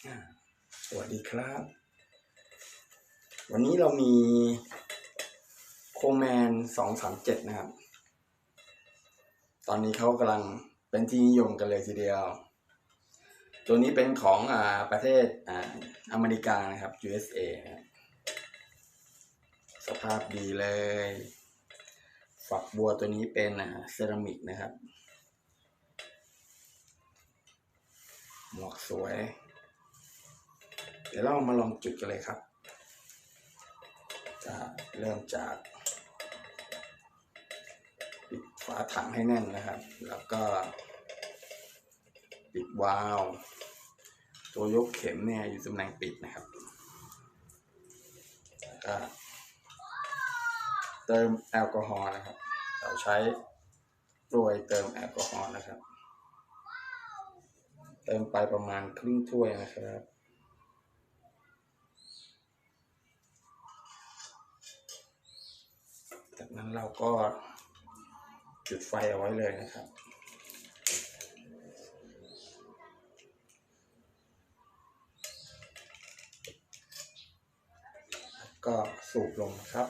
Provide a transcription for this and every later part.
สวัสดีครับ วันนี้เรามีโคแมนสองสามเจ็ดนะครับ ตอนนี้เขากำลังเป็นที่นิยมกันเลยทีเดียว ตัวนี้เป็นของอ่าประเทศอ่าอเมริกานะครับ USA นะครับสภาพดีเลย ฝักบัวตัวนี้เป็นอ่าเซรามิกนะครับ หมวกสวย เดี๋ยวเรามาลองจุดกันเลยครับจะเริ่มจากปิดฝาถังให้แน่นนะครับ แล้วก็ปิดวาล์วตัวยกเข็มเนี่ยอยู่ตำแหน่งปิดนะครับแล้วก็เติมแอลกอฮอล์นะครับ เราใช้กรวยเติมแอลกอฮอล์นะครับ เติมไปประมาณครึ่งถ้วยนะครับ จากนั้นเราก็จุดไฟเอาไว้เลยนะครับ ก็สูบลงครับ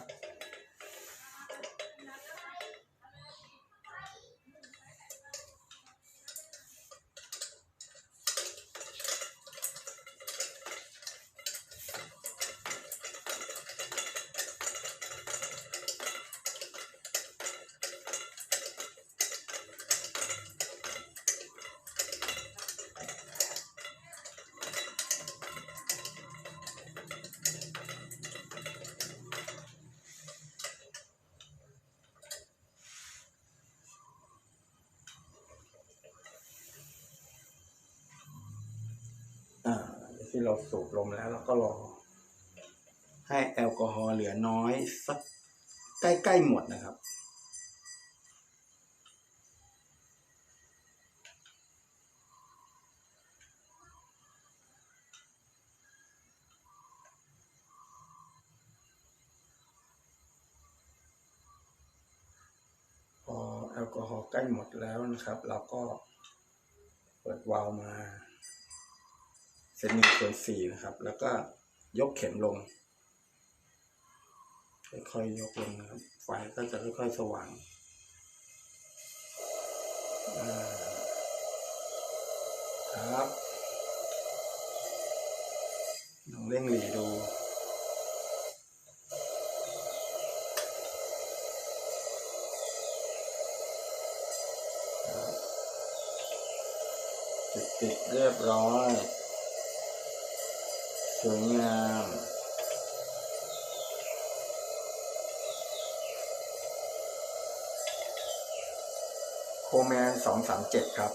ที่เราสูบลมแล้วเราก็รอ ให้แอลกอฮอล์เหลือน้อยสักใกล้ๆหมดนะครับ พอแอลกอฮอล์ใกล้หมดแล้วนะครับ เราก็เปิดวาล์วมา เซนหนึ่งส่วนสี่นะครับ แล้วก็ยกเข็มลง ค่อยๆยกลงนะครับ ไฟก็จะค่อยๆสว่างครับลองเร่งหลีดูจุดติดเรียบร้อย สวยงามโคแมนสองสามเจ็ดครับ